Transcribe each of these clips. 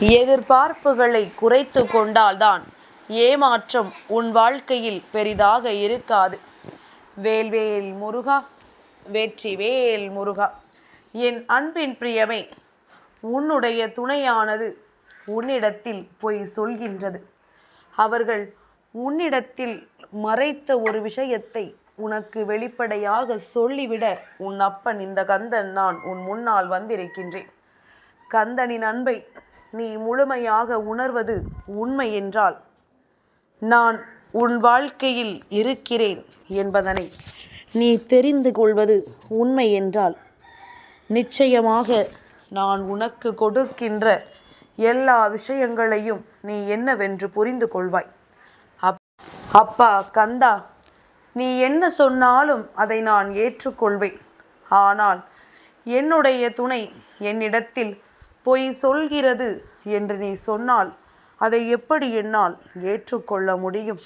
எதிர்பார்ப்புகளை குறைத்து கொண்டால்தான் ஏமாற்றம் உன் வாழ்க்கையில் பெரிதாக இருக்காது. வேல்வேல் முருகா வெற்றி வேல் முருகா என் அன்பின் பிரியமே உன்னுடைய துணையானது உன்னிடத்தில் போய் சொல்கின்றது. அவர்கள் உன்னிடத்தில் மறைத்த ஒரு விஷயத்தை உனக்கு வெளிப்படையாக சொல்லிவிட உன் அப்பன் இந்த கந்தன் நான் உன் முன்னால் வந்திருக்கின்றேன். கந்தனின் அன்பை நீ முழுமையாக உணர்வது உண்மை என்றால் நான் உன் வாழ்க்கையில் இருக்கிறேன் என்பதனை நீ தெரிந்து கொள்வது உண்மை என்றால் நிச்சயமாக நான் உனக்கு கொடுக்கின்ற எல்லா விஷயங்களையும் நீ என்னவென்று புரிந்து கொள்வாய். அப் அப்பா கந்தா நீ என்ன சொன்னாலும் அதை நான் ஏற்றுக்கொள்வேன். ஆனால் என்னுடைய துணை என்னிடத்தில் பொய் சொல்கிறது என்று நீ சொன்னால் அதை எப்படி என்னால் ஏற்றுக்கொள்ள முடியும்?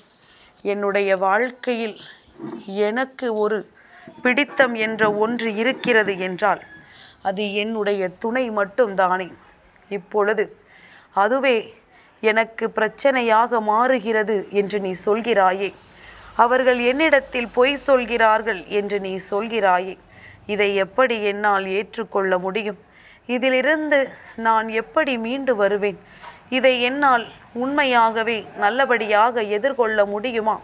என்னுடைய வாழ்க்கையில் எனக்கு ஒரு பிடித்தம் என்ற ஒன்று இருக்கிறது என்றால் அது என்னுடைய துணை மட்டும்தானே இப்பொழுது அதுவே எனக்கு பிரச்சனையாக மாறுகிறது என்று நீ சொல்கிறாயே. அவர்கள் என்னிடத்தில் பொய் சொல்கிறார்கள் என்று நீ சொல்கிறாயே. இதை எப்படி என்னால் ஏற்றுக்கொள்ள முடியும்? இதிலிருந்து நான் எப்படி மீண்டு வருவேன்? இதை என்னால் உண்மையாகவே நல்லபடியாக எதிர்கொள்ள முடியுமா?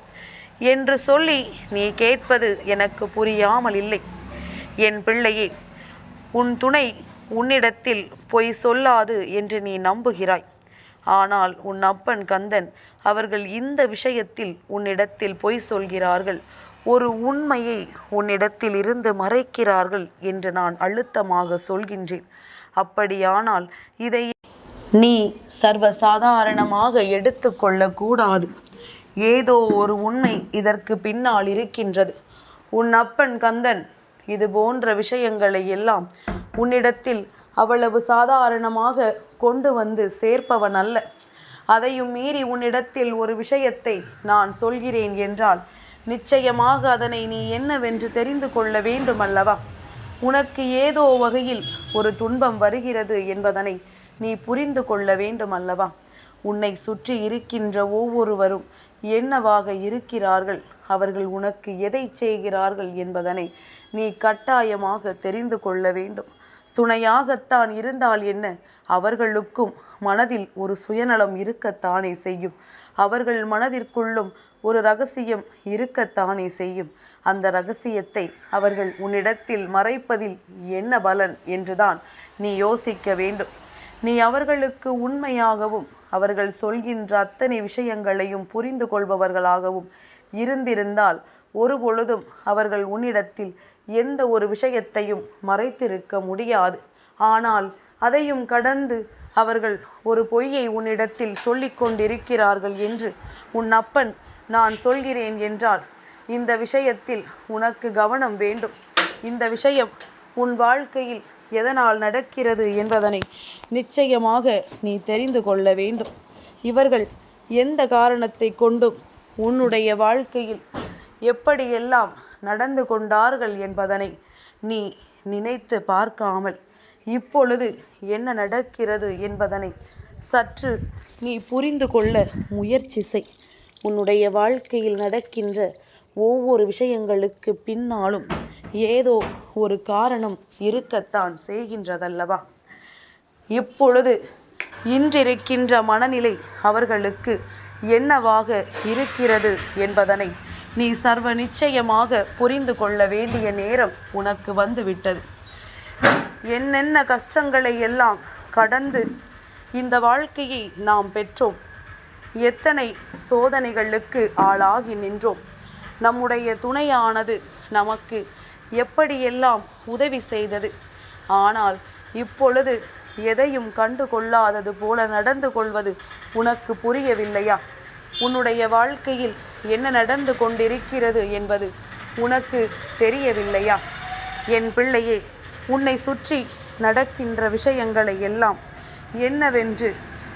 என்று சொல்லி நீ கேட்பது எனக்கு புரியாமல் இல்லை. என் பிள்ளையே உன் துணை உன்னிடத்தில் பொய் சொல்லாது என்று நீ நம்புகிறாய். ஆனால் உன் அப்பன் கந்தன் அவர்கள் இந்த விஷயத்தில் உன்னிடத்தில் பொய் சொல்கிறார்கள். ஒரு உண்மையை உன்னிடத்தில் இருந்து மறைக்கிறார்கள் என்று நான் அழுத்தமாக சொல்கின்றேன். அப்படியானால் இதை நீ சர்வசாதாரணமாக எடுத்துக்கொள்ளக்கூடாது. ஏதோ ஒரு உண்மை இதற்கு பின்னால் இருக்கின்றது. உன் அப்பன் கந்தன் இது போன்ற விஷயங்களை எல்லாம் உன்னிடத்தில் அவ்வளவு சாதாரணமாக கொண்டு வந்து சேர்ப்பவன் அல்ல. அதையும் மீறி உன்னிடத்தில் ஒரு விஷயத்தை நான் சொல்கிறேன் என்றால் நிச்சயமாக அதனை நீ என்னவென்று தெரிந்து கொள்ள வேண்டும் அல்லவா உனக்கு ஏதோ வகையில் ஒரு துன்பம் வருகிறது என்பதனை நீ புரிந்து கொள்ள வேண்டும் அல்லவா? உன்னை சுற்றி இருக்கின்ற ஒவ்வொருவரும் என்னவாக இருக்கிறார்கள்? அவர்கள் உனக்கு எதை செய்கிறார்கள் என்பதனை நீ கட்டாயமாக தெரிந்து கொள்ள வேண்டும். துணையாகத்தான் இருந்தால் என்ன? அவர்களுக்கும் மனதில் ஒரு சுயநலம் இருக்கத்தானே செய்யும். அவர்கள் மனதிற்குள்ளும் ஒரு ரகசியம் இருக்கத்தானே செய்யும். அந்த ரகசியத்தை அவர்கள் உன்னிடத்தில் மறைப்பதில் என்ன பலன் என்றுதான் நீ யோசிக்க வேண்டும். நீ அவர்களுக்கு உண்மையாகவும் அவர்கள் சொல்கின்ற அத்தனை விஷயங்களையும் புரிந்து கொள்பவர்களாகவும் இருந்திருந்தால் ஒரு பொழுதும் அவர்கள் உன்னிடத்தில் எந்த ஒரு விஷயத்தையும் மறைத்திருக்க முடியாது. ஆனால் அதையும் கடந்து அவர்கள் ஒரு பொய்யை உன்னிடத்தில் சொல்லிக் கொண்டிருக்கிறார்கள் என்று உன் அப்பன் நான் சொல்கிறேன் என்றால் இந்த விஷயத்தில் உனக்கு கவனம் வேண்டும். இந்த விஷயம் உன் வாழ்க்கையில் எதனால் நடக்கிறது என்பதனை நிச்சயமாக நீ தெரிந்து கொள்ள வேண்டும். இவர்கள் எந்த காரணத்தை கொண்டும் உன்னுடைய வாழ்க்கையில் எப்படியெல்லாம் நடந்து கொண்டார்கள் என்பதனை நீ நினைத்து பார்க்காமல் இப்பொழுது என்ன நடக்கிறது என்பதனை சற்று நீ புரிந்து கொள்ள முயற்சி செய். உன்னுடைய வாழ்க்கையில் நடக்கின்ற ஒவ்வொரு விஷயங்களுக்கு பின்னாலும் ஏதோ ஒரு காரணம் இருக்கத்தான் செய்கின்றதல்லவா? இப்பொழுது இன்றிருக்கின்ற மனநிலை அவர்களுக்கு என்னவாக இருக்கிறது என்பதனை நீ சர்வ நிச்சயமாக புரிந்து கொள்ள வேண்டிய நேரம் உனக்கு வந்துவிட்டது. என்னென்ன கஷ்டங்களை எல்லாம் கடந்து இந்த வாழ்க்கையை நாம் பெற்றோம்? எத்தனை சோதனைகளுக்கு ஆளாகி நின்றோம்? நம்முடைய துணையானது நமக்கு எப்படியெல்லாம் உதவி செய்தது? ஆனால் இப்பொழுது எதையும் கண்டு கொள்ளாதது போல நடந்து கொள்வது உனக்கு புரியவில்லையா? உன்னுடைய வாழ்க்கையில் என்ன நடந்து கொண்டிருக்கிறது என்பது உனக்கு தெரியவில்லையா? என் பிள்ளையே உன்னை சுற்றி நடக்கின்ற விஷயங்களை எல்லாம் என்னவென்று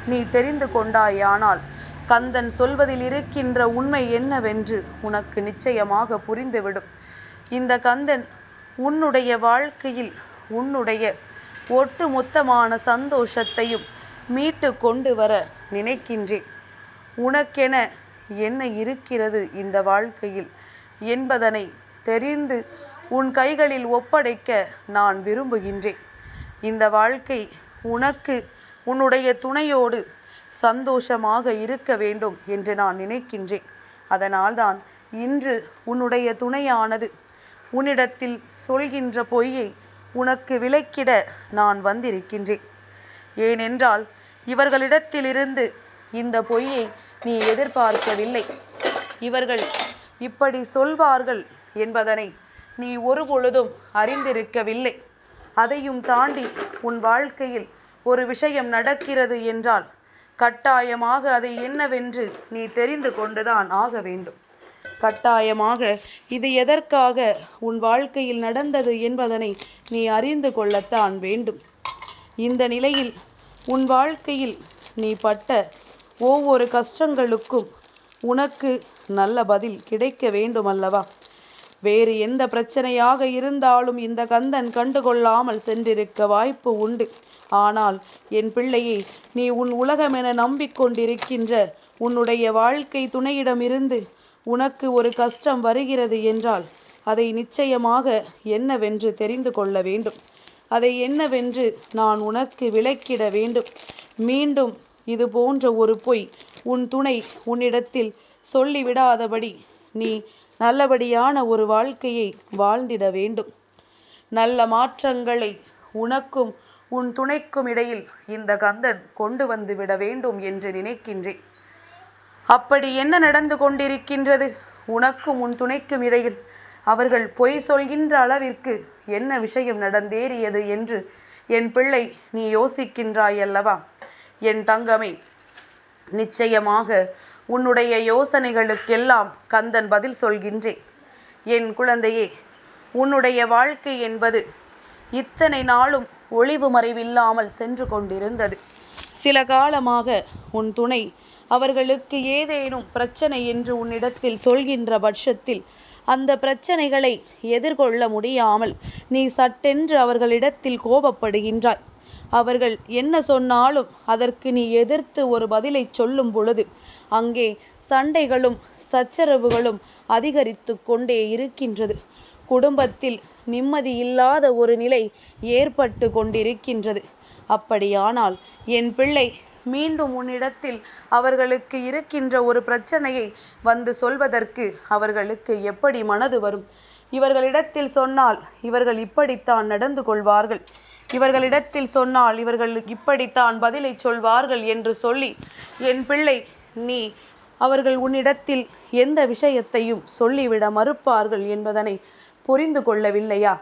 நீ தெரிந்து கொண்டாயானால் கந்தன் சொல்வதில் இருக்கின்ற உண்மை என்னவென்று உனக்கு நிச்சயமாக புரிந்துவிடும். இந்த கந்தன் உன்னுடைய வாழ்க்கையில் உன்னுடைய ஒட்டுமொத்தமான சந்தோஷத்தையும் மீட்டு கொண்டு வர நினைக்கின்றேன். உனக்கென என்ன இருக்கிறது இந்த வாழ்க்கையில் என்பதனை தெரிந்து உன் கைகளில் ஒப்படைக்க நான் விரும்புகின்றேன். இந்த வாழ்க்கை உனக்கு உன்னுடைய துணையோடு சந்தோஷமாக இருக்க வேண்டும் என்று நான் நினைக்கின்றேன். அதனால்தான் இன்று உன்னுடைய துணையானது உன்னிடத்தில் சொல்கின்ற பொய்யை உனக்கு விலக்கிட நான் வந்திருக்கின்றேன். ஏனென்றால் இவர்களிடத்திலிருந்து இந்த பொய்யை நீ எதிர்பார்க்கவில்லை. இவர்கள் இப்படி சொல்வார்கள் என்பதனை நீ ஒருபொழுதும் அறிந்திருக்கவில்லை. அதையும் தாண்டி உன் வாழ்க்கையில் ஒரு விஷயம் நடக்கிறது என்றால் கட்டாயமாக அதை என்னவென்று நீ தெரிந்து கொண்டுதான் ஆக வேண்டும். கட்டாயமாக இது எதற்காக உன் வாழ்க்கையில் நடந்தது என்பதனை நீ அறிந்து கொள்ளத்தான் வேண்டும். இந்த நிலையில் உன் வாழ்க்கையில் நீ பட்ட ஒவ்வொரு கஷ்டங்களுக்கும் உனக்கு நல்ல பதில் கிடைக்க வேண்டும் அல்லவா வேறு எந்த பிரச்சனையாக இருந்தாலும் இந்த கந்தன் கண்டுகொள்ளாமல் சென்றிருக்க வாய்ப்பு உண்டு. ஆனால் என் பிள்ளையை நீ உன் உலகமென நம்பிக்கொண்டிருக்கின்ற உன்னுடைய வாழ்க்கை துணையிடமிருந்து உனக்கு ஒரு கஷ்டம் வருகிறது என்றால் அதை நிச்சயமாக என்னவென்று தெரிந்து கொள்ள வேண்டும். அதை என்னவென்று நான் உனக்கு விளக்கிட வேண்டும். மீண்டும் இது போன்ற ஒரு பொய் உன் துணை உன்னிடத்தில் சொல்லிவிடாதபடி நீ நல்லபடியான ஒரு வாழ்க்கையை வாழ்ந்திட வேண்டும். நல்ல மாற்றங்களை உனக்கும் உன் துணைக்கும் இடையில் இந்த கந்தன் கொண்டு வந்து விட வேண்டும் என்று நினைக்கின்றேன். அப்படி என்ன நடந்து கொண்டிருக்கின்றது? உனக்கும் உன் துணைக்கும் இடையில் அவர்கள் பொய் சொல்கின்ற அளவிற்கு என்ன விஷயம் நடந்தேறியது என்று என் பிள்ளை நீ யோசிக்கின்றாய் அல்லவா என் தங்கமே நிச்சயமாக உன்னுடைய யோசனைகளுக்கெல்லாம் கந்தன் பதில் சொல்கின்றேன் என் குழந்தையே உன்னுடைய வாழ்க்கை என்பது இத்தனை நாளும் ஒளிவு மறைவில்லாமல் சென்று கொண்டிருந்தது. சில காலமாக உன் துணை அவர்களுக்கு ஏதேனும் பிரச்சனை என்று உன்னிடத்தில் சொல்கின்ற பட்சத்தில் அந்த பிரச்சனைகளை எதிர்கொள்ள முடியாமல் நீ சட்டென்று அவர்களிடத்தில் கோபப்படுகின்றாய். அவர்கள் என்ன சொன்னாலும் அதற்கு நீ எதிர்த்து ஒரு பதிலை சொல்லும் பொழுது அங்கே சண்டைகளும் சச்சரவுகளும் அதிகரித்து கொண்டே இருக்கின்றது. குடும்பத்தில் நிம்மதி இல்லாத ஒரு நிலை ஏற்பட்டு கொண்டிருக்கின்றது. அப்படியானால் என் பிள்ளை மீண்டும் உன்னிடத்தில் அவர்களுக்கு இருக்கின்ற ஒரு பிரச்சனையை வந்து சொல்வதற்கு அவர்களுக்கு எப்படி மனது வரும்? இவர்களிடத்தில் சொன்னால் இவர்கள் இப்படித்தான் நடந்து கொள்வார்கள். இவர்களிடத்தில் சொன்னால் இவர்கள் இப்படித்தான் பதிலை சொல்வார்கள் என்று சொல்லி என் பிள்ளை நீ அவர்கள் உன்னிடத்தில் எந்த விஷயத்தையும் சொல்லிவிட மறுப்பார்கள் என்பதனை புரிந்து கொள்ளவில்லையா?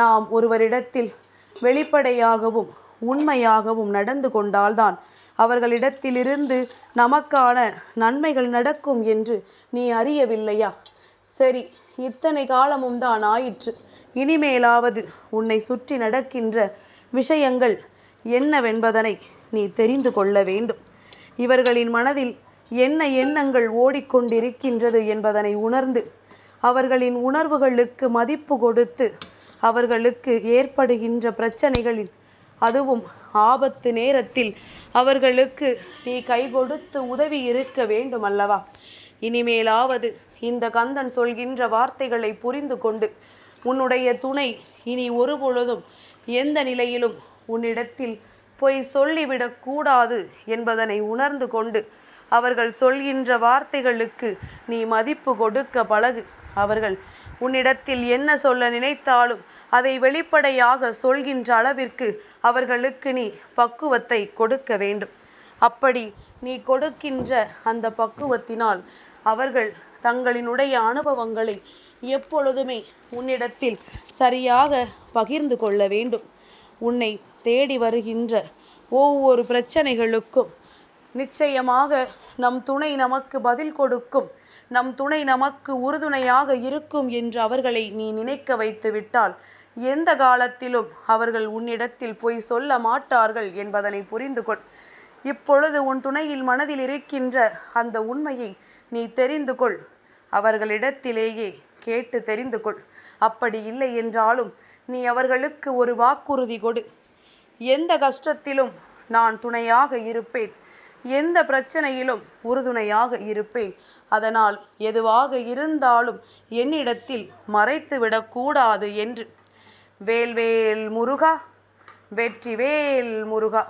நாம் ஒருவரிடத்தில் வெளிப்படையாகவும் உண்மையாகவும் நடந்து கொண்டால்தான் அவர்களிடத்திலிருந்து நமக்கான நன்மைகள் நடக்கும் என்று நீ அறியவில்லையா? சரி இத்தனை காலமும் தான் ஆயிற்று. இனிமேலாவது உன்னை சுற்றி நடக்கின்ற விஷயங்கள் என்னவென்பதனை நீ தெரிந்து கொள்ள வேண்டும். இவர்களின் மனதில் என்ன எண்ணங்கள் ஓடிக்கொண்டிருக்கின்றது என்பதனை உணர்ந்து அவர்களின் உணர்வுகளுக்கு மதிப்பு கொடுத்து அவர்களுக்கு ஏற்படுகின்ற பிரச்சனைகளில் அதுவும் ஆபத்து நேரத்தில் அவர்களுக்கு நீ கை கொடுத்து உதவி இருக்க வேண்டும் அல்லவா? இனிமேலாவது இந்த கந்தன் சொல்கின்ற வார்த்தைகளை புரிந்து கொண்டு உன்னுடைய துணை. இனி ஒருபொழுதும் எந்த நிலையிலும் உன்னிடத்தில் பொய் சொல்லிவிடக்கூடாது என்பதனை உணர்ந்து கொண்டு அவர்கள் சொல்கின்ற வார்த்தைகளுக்கு நீ மதிப்பு கொடுக்க பழகு. அவர்கள் உன்னிடத்தில் என்ன சொல்ல நினைத்தாலும் அதை வெளிப்படையாக சொல்கின்ற அளவிற்கு அவர்களுக்கு நீ பக்குவத்தை கொடுக்க வேண்டும். அப்படி நீ கொடுக்கின்ற அந்த பக்குவத்தினால் அவர்கள் தங்களினுடைய அனுபவங்களை எப்பொழுதுமே உன்னிடத்தில் சரியாக பகிர்ந்து கொள்ள வேண்டும். உன்னை தேடி வருகின்ற ஒவ்வொரு பிரச்சனைகளுக்கும் நிச்சயமாக நம் துணை நமக்கு பதில் கொடுக்கும். நம் துணை நமக்கு உறுதுணையாக இருக்கும் என்று அவர்களை நீ நினைக்க வைத்து விட்டால் எந்த காலத்திலும் அவர்கள் உன்னிடத்தில் போய் சொல்ல மாட்டார்கள் என்பதனை புரிந்து கொள். இப்பொழுது உன் துணையில் மனதில் இருக்கின்ற அந்த உண்மையை நீ தெரிந்து கொள். அவர்களிடத்திலேயே கேட்டு தெரிந்து கொள். அப்படி இல்லை என்றாலும் நீ அவர்களுக்கு ஒரு வாக்குறுதி கொடு. எந்த கஷ்டத்திலும் நான் துணையாக இருப்பேன். எந்த பிரச்சனையிலும் உறுதுணையாக இருப்பேன். அதனால் எதுவாக இருந்தாலும் என்னிடத்தில் மறைத்து விடக்கூடாது என்று. வேல்வேல் முருகா வெற்றிவேல் முருகா.